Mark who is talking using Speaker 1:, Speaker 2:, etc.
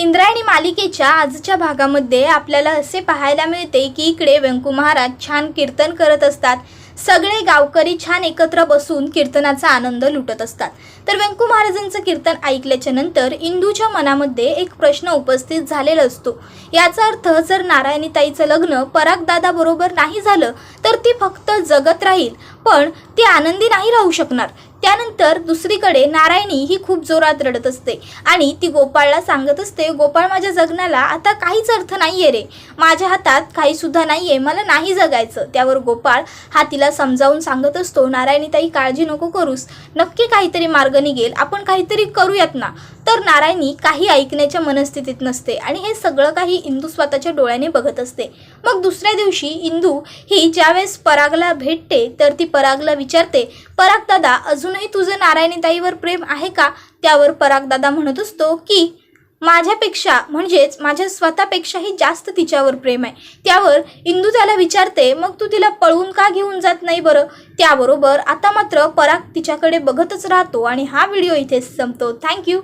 Speaker 1: इंद्रायणी मालिकेच्या आजच्या भागामध्ये आपल्याला असे पाहायला मिळते की इकडे व्यंकू महाराज छान कीर्तन करत असतात. सगळे गावकरी छान एकत्र बसून कीर्तनाचा आनंद लुटत असतात. तर व्यंकू महाराजांचं कीर्तन ऐकल्याच्या नंतर इंदूच्या मनामध्ये एक प्रश्न उपस्थित झालेला असतो. याचा अर्थ जर नारायणीताईचं लग्न परागदादाबरोबर नाही झालं तर ती फक्त जगत राहील पण ती आनंदी नाही राहू शकणार. त्यानंतर दुसरीकडे नारायणी ही खूप जोरात रडत असते आणि ती गोपाळला सांगत असते गोपाळ माझ्या जगण्याला आता काहीच अर्थ नाहीये रे. माझ्या हातात काही सुद्धा नाहीये. मला नाही जगायचं. त्यावर गोपाळ हा तिला समजावून सांगत असतो नारायणीताई काळजी नको करूस. नक्की काहीतरी मार्ग निघेल. आपण काहीतरी करूयात ना. तर नारायणी काही ऐकण्याच्या मनस्थितीत नसते आणि हे सगळं काही इंदू स्वतःच्या डोळ्याने बघत असते. मग दुसऱ्या दिवशी इंदू ही ज्यावेळेस परागला भेटते तर ती परागला विचारते पराग दादा अजूनही तुझं नारायणीताईवर प्रेम आहे का? त्यावर पराग दादा म्हणत असतो की माझ्यापेक्षा म्हणजेच माझ्या स्वतःपेक्षाही जास्त तिच्यावर प्रेम आहे. त्यावर इंदू त्याला विचारते मग तू तिला पळवून का घेऊन जात नाही बरं? त्याबरोबर आता मात्र पराग तिच्याकडे बघतच राहतो आणि हा व्हिडिओ इथेच संपतो. थँक्यू